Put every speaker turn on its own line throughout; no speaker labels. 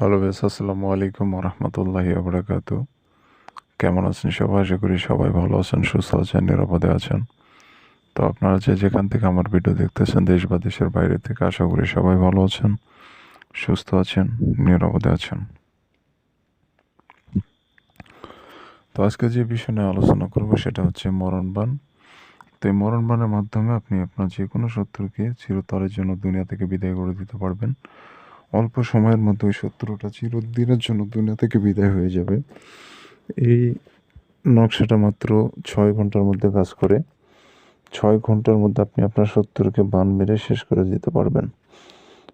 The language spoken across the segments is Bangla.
হ্যালো বেস আসসালামু আলাইকুম রহমতুল্লাহি আবরাকাতু কেমন আছেন সবাই? আশা করি সবাই ভালো আছেন, সুস্থ আছেন, নিরাপদে আছেন। তো আপনারা যে যেখান থেকে আমার ভিডিও দেখতেছেন, দেশ বা দেশের বাইরে থেকে, আশা করি সবাই ভালো আছেন, সুস্থ আছেন, নিরাপদে আছেন। তো আজকে যে বিষয় নিয়ে আলোচনা করব, সেটা হচ্ছে মরণবান তো এই মরণবানের মাধ্যমে আপনি আপনার যে কোনো শত্রুকে চিরতরের জন্য দুনিয়া থেকে বিদায় করে দিতে পারবেন। অল্প সময়ের মধ্যে ওই শত্রুটা চিরদিনের জন্য দুনিয়া থেকে বিদায় হয়ে যাবে। এই নকশাটা মাত্র ছয় ঘণ্টার মধ্যে কাজ করে। ছয় ঘণ্টার মধ্যে আপনি আপনার শত্রুকে বান মেরে শেষ করে দিতে পারবেন।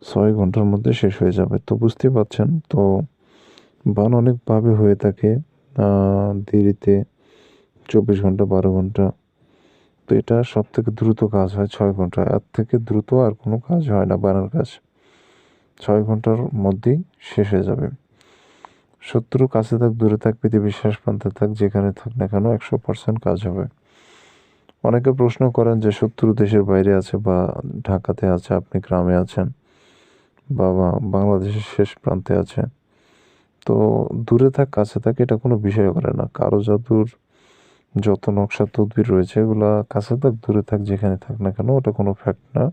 ছয় ঘণ্টার মধ্যে শেষ হয়ে যাবে। তো বুঝতেই পারছেন, তো বান অনেকভাবে হয়ে থাকে দেরিতে চব্বিশ ঘণ্টা, বারো ঘণ্টা। তো এটা সব থেকে দ্রুত কাজ হয় ছয় ঘণ্টা। এর থেকে দ্রুত আর কোনো কাজ হয় না বানার কাজ। ছয় ঘণ্টার মধ্যেই শেষ হয়ে যাবে। শত্রু কাছে থাক, দূরে থাক, পৃথিবীর শেষ প্রান্তে থাক, যেখানে থাক না কেন একশো পার্সেন্ট কাজ হবে। অনেকে প্রশ্ন করেন যে শত্রু দেশের বাইরে আছে বা ঢাকাতে আছে, আপনি গ্রামে আছেন বা বাংলাদেশের শেষ প্রান্তে আছে। তো দূরে থাক, কাছে থাক, এটা কোনো বিষয় করে না। কারও জাদুর যত নকশা তদবির রয়েছে, এগুলা কাছে থাক, দূরে থাক, যেখানে থাক না কেন, ওটা কোনো ফ্যাক্ট না।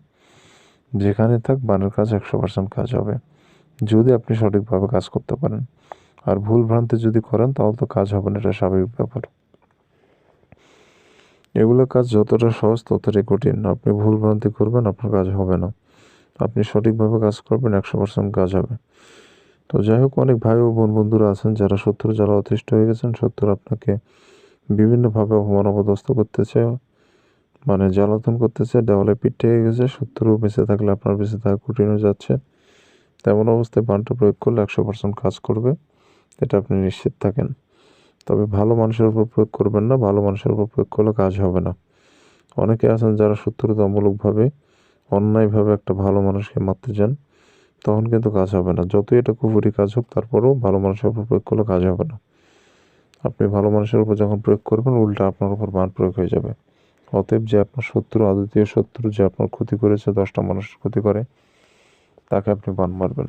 যেখানে থাক বানের কাজ একশো পার্সেন্ট কাজ হবে। যদি আপনি সঠিকভাবে কাজ করতে পারেন। আর ভুল ভ্রান্তি যদি করেন, তাহলে তো কাজ হবে না, এটা স্বাভাবিক ব্যাপার। এগুলো কাজ যতটা সহজ, ততটাই কঠিন। আপনি ভুল ভ্রান্তি করবেন, আপনার কাজ হবে না। আপনি সঠিকভাবে কাজ করবেন, একশো পার্সেন্ট কাজ হবে। তো যাই হোক, অনেক ভাই ও বোন বন্ধুরা আছেন, যারা শত্রু, যারা অতিষ্ঠ হয়ে গেছেন শত্রু আপনাকে বিভিন্নভাবে অপমান অপদস্থ করতেছে। মানে জ্বালাতন করতেছে দেওয়ালে পিঠে গেছে শত্রু বেঁচে থাকলে আপনার বেঁচে থাকা কঠিন হয়ে যাচ্ছে। তেমন অবস্থায় বানটা প্রয়োগ করলে একশো পার্সেন্ট কাজ করবে, এটা আপনি নিশ্চিত থাকেন। তবে ভালো মানুষের উপর প্রয়োগ করবেন না, ভালো মানুষের উপর প্রয়োগ করলে কাজ হবে না। অনেকে আছেন যারা শত্রুতামূলকভাবে, অন্যায়ভাবে একটা ভালো মানুষকে মারতে চান তখন কিন্তু কাজ হবে না। যতই এটা কুপুরি কাজ হোক, তারপরেও ভালো মানুষের উপর প্রয়োগ করলে কাজ হবে না। আপনি ভালো মানুষের উপর যখন প্রয়োগ করবেন, উল্টা আপনার উপর বান প্রয়োগ হয়ে যাবে। অতএব যে আপনার শত্রু আদিতীয় শত্রু যে আপনার ক্ষতি করেছে, দশটা মানুষের ক্ষতি করে, তাকে আপনি বান মারবেন।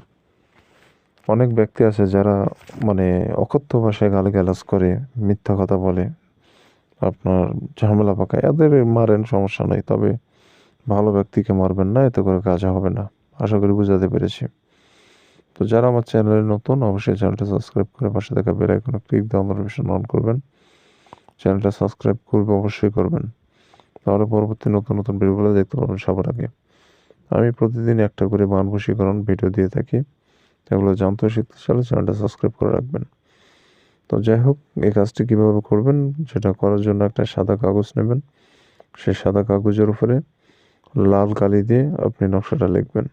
অনেক ব্যক্তি আছে যারা মানে অকথ্য ভাষায় গালিগালাজ করে, মিথ্যা কথা বলে, আপনার ঝামেলা পাকায়। এদের মারেন, সমস্যা নেই, তবে ভালো ব্যক্তিকে মারবেন না, এতে করে কাজ হবে না। আশা করি বুঝাতে পেরেছি। তো যারা আমার চ্যানেলে নতুন, অবশ্যই চ্যানেলটা সাবস্ক্রাইব করে পাশে থাকা বেল আইকনে ক্লিক দিয়ে নোটিফিকেশন অন করবেন। চ্যানেলটা সাবস্ক্রাইব করবে, অবশ্যই করবেন। তাহলে পরবর্তী নতুন নতুন ভিডিওগুলো দেখতে পারবেন সবার আগে। আমি প্রতিদিন একটা করে বান বশীকরণ ভিডিও দিয়ে থাকি। এগুলো জানতে শিখতে চাইলে চ্যানেলটা সাবস্ক্রাইব করে রাখবেন। তো যাই হোক, এই কাজটি কীভাবে করবেন সেটা করার জন্য একটা সাদা কাগজ নেবেন। সেই সাদা কাগজের উপরে লাল কালি দিয়ে আপনি নকশাটা লিখবেন।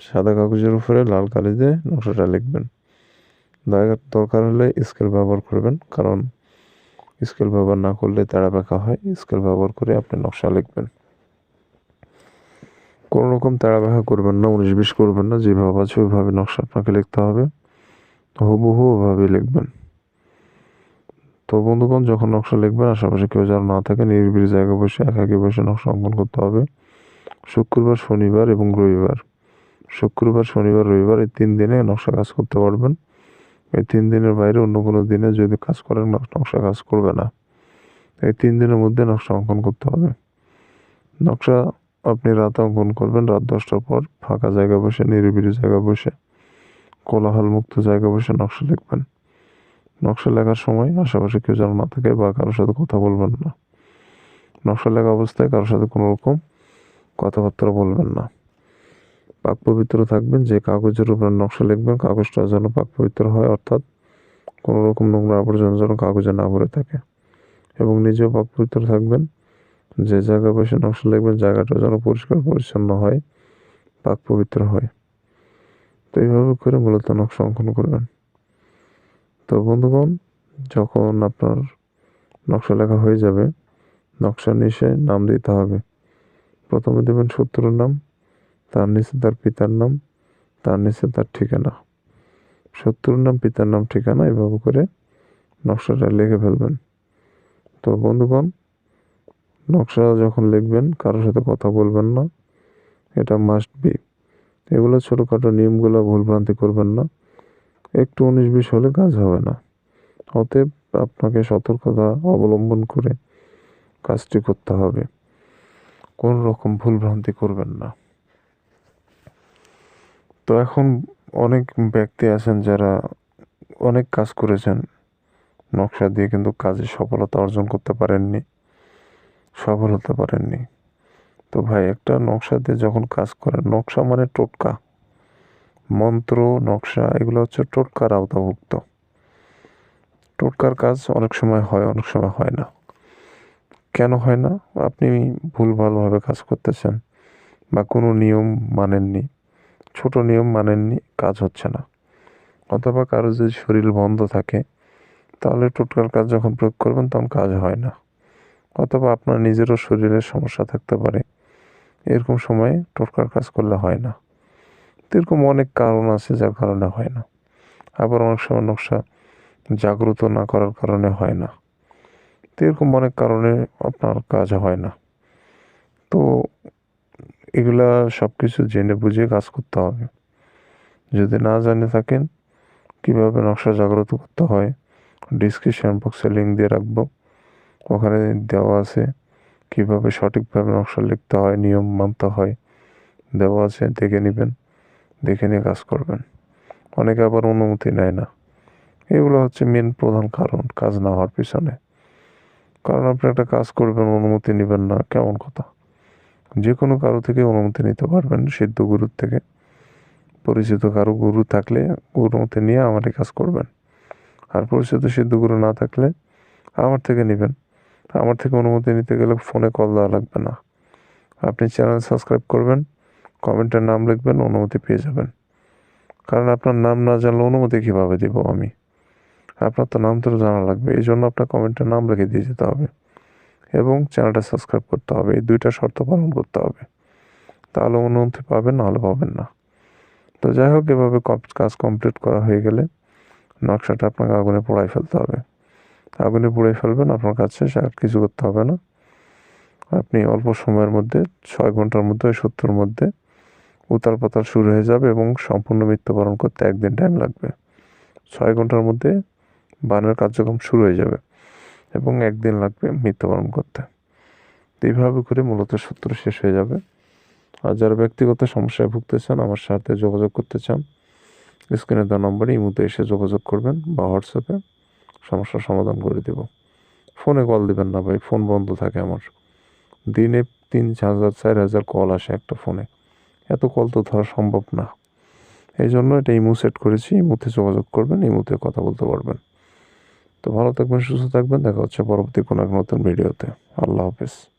সাদা কাগজের উপরে লাল কালি দিয়ে নকশাটা লিখবেন। দরকার হলে স্কেল ব্যবহার করবেন, কারণ স্কেল ব্যবহার না করলে তারা ব্যাখ্যা হয়, স্কেল ব্যবহার করে আপনি নকশা লিখবেন। কোনো রকম তারা ব্যাখ্যা করবেন না, উনিশ বিশ করবেন না, যেভাবে আছে ওইভাবে নকশা আপনাকে লিখতে হবে। হুবহু ওভাবে লিখবেন। তো বন্ধুগণ, যখন নকশা লিখবেন, আশেপাশে কেউ যেন না থাকে, নিরিবিলি জায়গায় বসে, একাকি বসে নকশা অঙ্কন করতে হবে। শুক্রবার, শনিবার এবং রবিবার। শুক্রবার, শনিবার, রবিবার এই তিন দিনে নকশা কাজ করতে পারবেন। এই তিন দিনের বাইরে অন্য কোনো দিনে যদি কাজ করেন নকশা কাজ করবে না। এই তিন দিনের মধ্যে নকশা অঙ্কন করতে হবে। নকশা আপনি রাত অঙ্কন করবেন, রাত দশটার পর ফাঁকা জায়গা বসে, নিরিবিলি জায়গা বসে কোলাহল মুক্ত জায়গা বসে নকশা লিখবেন। নকশা লেখার সময় আশেপাশে কেউ যেন না থাকে বা কারোর সাথে কথা বলবেন না। নকশা লেখা অবস্থায় কারোর সাথে কোনো রকম কথাবার্তা বলবেন না। পাক পবিত্র থাকবেন, যে কাগজের উপর নকশা লিখবেন, কাগজটা যেন পাক পবিত্র হয়, অর্থাৎ কোনো রকম নোংরা আবর্জনা যেন কাগজে না ভরে থাকে। এবং নিজেও পাক পবিত্র থাকবেন, যে জায়গায় বসে নকশা লিখবেন জায়গাটা যেন পরিষ্কার পরিচ্ছন্ন হয়, পাক পবিত্র হয়। তো এইভাবে করে মূলত নকশা অঙ্কন করবেন। তো বন্ধুগণ, যখন আপনার নকশা লেখা হয়ে যাবে, নকশা নিচে নাম দিতে হবে। প্রথমে দেবেন শত্রুর নাম তার নিচে তার পিতার নাম, তার নিচে তার ঠিকানা। শত্রুর নাম, পিতার নাম, ঠিকানা এভাবে করে নকশাটা লিখে ফেলবেন। তো বন্ধুগণ, নকশা যখন লিখবেন, কারোর সাথে কথা বলবেন না, এটা মাস্ট বি এগুলো ছোটোখাটো নিয়মগুলো ভুলভ্রান্তি করবেন না। একটু উনিশ বিশ হলে কাজ হবে না। অতএব আপনাকে সতর্কতা অবলম্বন করে কাজটি করতে হবে। কোন রকম ভুলভ্রান্তি করবেন না। তো এখন অনেক ব্যক্তি আছেন যারা অনেক কাজ করেছেন। নকশা দিয়ে কিন্তু কাজে সফলতা অর্জন করতে পারেননি। সফল হতে পারেননি। তো ভাই, একটা নকশা দিয়ে যখন কাজ করেন, নকশা মানে টোটকা। মন্ত্র, নকশা, এগুলো হচ্ছে টোটকার আওতাভুক্ত। টোটকার কাজ অনেক সময় হয়, অনেক সময় হয় না। কেন হয় না? আপনি ভুলভালভাবে কাজ করতেছেন বা কোনো নিয়ম মানেননি। ছোট নিয়ম মানেননি, কাজ হচ্ছে না। অথবা কারও যদি শরীর বন্ধ থাকে, তাহলে টোটকার কাজ যখন প্রয়োগ করবেন তখন কাজ হয় না। অথবা আপনার নিজেরও শরীরের সমস্যা থাকতে পারে। এরকম সময়ে টোটকার কাজ করলে হয় না। এরকম অনেক কারণ আছে যার কারণে হয় না। আবার অনেক সময় নকশা জাগ্রত না করার কারণে হয় না। এরকম অনেক কারণে আপনার কাজ হয় না। তো এগুলা সব কিছু জেনে বুঝে কাজ করতে হবে। যদি না জানে থাকেন, কীভাবে নকশা জাগ্রত করতে হয় ডিসক্রিপশন বক্সে লিঙ্ক দিয়ে রাখব। ওখানে দেওয়া আছে কীভাবে সঠিকভাবে নকশা লিখতে হয়, নিয়ম মানতে হয়, দেওয়া আছে, দেখে নেবেন, দেখে নিয়ে কাজ করবেন। অনেকে আবার অনুমতি নেয় না। এগুলো হচ্ছে মেন প্রধান কারণ, কাজ না হওয়ার পিছনে। কারণ আপনি একটা কাজ করবেন, অনুমতি নেবেন না, কেমন কথা? যে কোনো কারও থেকে অনুমতি নিতে পারবেন, সিদ্ধ গুরুর থেকে। পরিচিত কারও গুরু থাকলে অনুমতি নিয়ে আমার কাজ করবেন। আর পরিচিত সিদ্ধ গুরু না থাকলে আমার থেকে নেবেন। আমার থেকে অনুমতি নিতে গেলে ফোনে কল দেওয়া লাগবে না। আপনি চ্যানেল সাবস্ক্রাইব করবেন, কমেন্টের নাম লিখবেন, অনুমতি পেয়ে যাবেন। কারণ আপনার নাম না জানলে অনুমতি কীভাবে দিব আমি? আপনার তো নাম তো জানা লাগবে এই জন্য আপনার কমেন্টের নাম লিখে দিয়ে যেতে হবে। এবং চ্যানেলটা সাবস্ক্রাইব করতে হবে। এই দুইটা শর্ত পালন করতে হবে। তাহলে অনুমতি পাবেন, নাহলে পাবেন না। তো যাই হোক, এভাবে কাজ কমপ্লিট করা হয়ে গেলে নকশাটা আপনাকে আগুনে পোড়াই ফেলতে হবে। আগুনে পুড়ে ফেলবেন, আপনার কাছে আর কিছু করতে হবে না। আপনি অল্প সময়ের মধ্যে, ছয় ঘণ্টার মধ্যে ওই সত্তর মধ্যে উতাল পাতাল শুরু হয়ে যাবে এবং সম্পূর্ণ মৃত্যুবরণ করতে একদিন টাইম লাগবে। ছয় ঘণ্টার মধ্যে বানের কার্যক্রম শুরু হয়ে যাবে। এবং একদিন লাগবে মৃত্যুবরণ করতে। তো এইভাবে করে মূলত সত্তর শেষ হয়ে যাবে। আর যারা ব্যক্তিগত সমস্যায় ভুগতেছেন আমার সাথে যোগাযোগ করতে চান, স্ক্রিনে দেওয়া নম্বরে ইমুতে এসে যোগাযোগ করবেন বা হোয়াটসঅ্যাপে সমস্যার সমাধান করে দেব। ফোনে কল দিবেন না ভাই, ফোন বন্ধ থাকে আমার। দিনে তিন হাজার, চার হাজার কল আসে একটা ফোনে। এত কল তো ধরা সম্ভব না। এই জন্য এটা ইমু সেট করেছি, ইমুতে যোগাযোগ করবেন, ইমুতে কথা বলতে পারবেন। তো ভালো থাকবেন সুস্থ থাকবেন। দেখা হচ্ছে পরবর্তী কোনো এক নতুন ভিডিওতে। আল্লাহ হাফেজ।